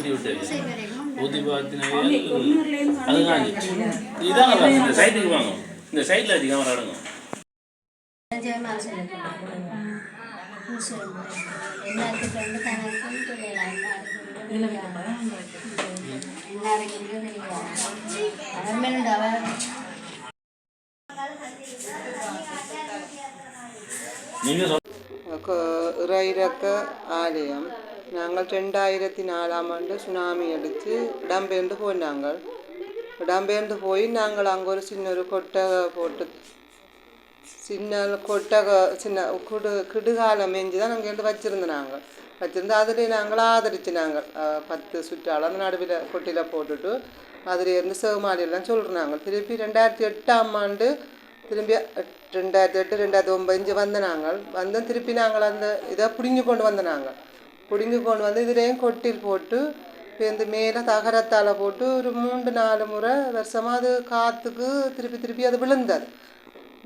ஊற்றி விட்டது ஊற்றி பார்த்தினாவே அது காஞ்சிச்சு இதான் நல்லா இருக்கு. இந்த சைட்டுக்கு வாங்க. இந்த சைட்டில் வச்சு கேமரா எடுங்க ஜெயமால சொல்லியிருக்கேன் நாங்கள் ரெண்டாயிரத்தி நாலாம் ஆண்டு சுனாமி அடித்து இடம்பெயர்ந்து போய் நாங்கள் இடம்பெயர்ந்து போய் நாங்கள் அங்கே ஒரு சின்ன ஒரு கொட்டகை போட்டு சின்ன கொட்டகை சின்ன குடு கிடுகாலம் மேய்ஞ்சு தான் அங்கேருந்து வச்சுருந்தோம் நாங்கள் வச்சுருந்து அதிலே நாங்கள் ஆதரிச்சு நாங்கள் பத்து சுற்றால் அந்த நடுவில் கொட்டியில் போட்டுட்டு அதில் இருந்து சிவமாலியெல்லாம் சொல்கிறோம் நாங்கள் திருப்பி ரெண்டாயிரத்தி எட்டாம் ஆண்டு திரும்பி ரெண்டாயிரத்தி எட்டு ரெண்டாயிரத்தி ஒம்பது வந்த நாங்கள் வந்து திருப்பி நாங்கள் அந்த இதை பிடுங்கி கொண்டு வந்த நாங்கள் பிடுங்கி கொண்டு வந்து இதுலேயும் கொட்டில் போட்டு இந்த மேலே தகரத்தால் போட்டு ஒரு மூன்று நாலு முறை வருஷமாக அது காற்றுக்கு திருப்பி திருப்பி அது விழுந்தது.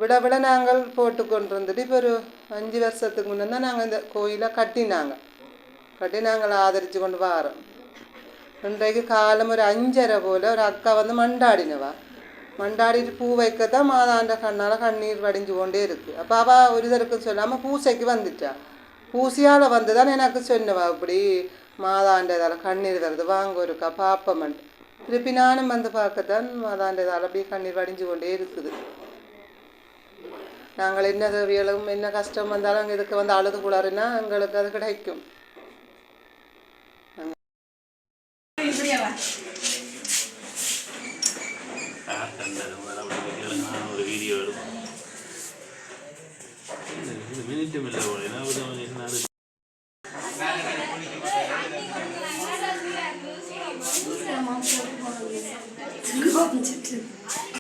விட விட நாங்கள் போட்டு கொண்டு வந்துட்டு இப்போ ஒரு அஞ்சு வருஷத்துக்கு முன்னே தான் நாங்கள் இந்த கோயிலை கட்டினாங்க. கட்டி நாங்கள் ஆதரித்து கொண்டு வரோம். இன்றைக்கு காலம் ஒரு அஞ்சரை போல் ஒரு அக்கா வந்து மண்டாடினவா. மண்டாடிட்டு பூ வைக்கத்தான் மாதாண்ட கண்ணால் கண்ணீர் வடிஞ்சு கொண்டே இருக்குது அப்போ அவள் ஒரு இதற்கு சொல்லாமல் பூசைக்கு வந்துட்டா. பூசியால் வந்து தான் எனக்கு சொன்னவா இப்படி மாதாண்டதால் கண்ணீர் வருது. வாங்க ஒருக்கா பாப்பமன் திருப்பி நானும் வந்து பார்க்கத்தான் மாதாண்டதால் அப்படியே கண்ணீர் வடிஞ்சு கொண்டே இருக்குது. நாங்கள் என்ன தேவைகளும் என்ன கஷ்டம் வந்தாலும் இதுக்கு வந்து அழுது குளாருன்னா எங்களுக்கு அது கிடைக்கும். ஒரு வீடியோ எடுக்கும் Babacığım.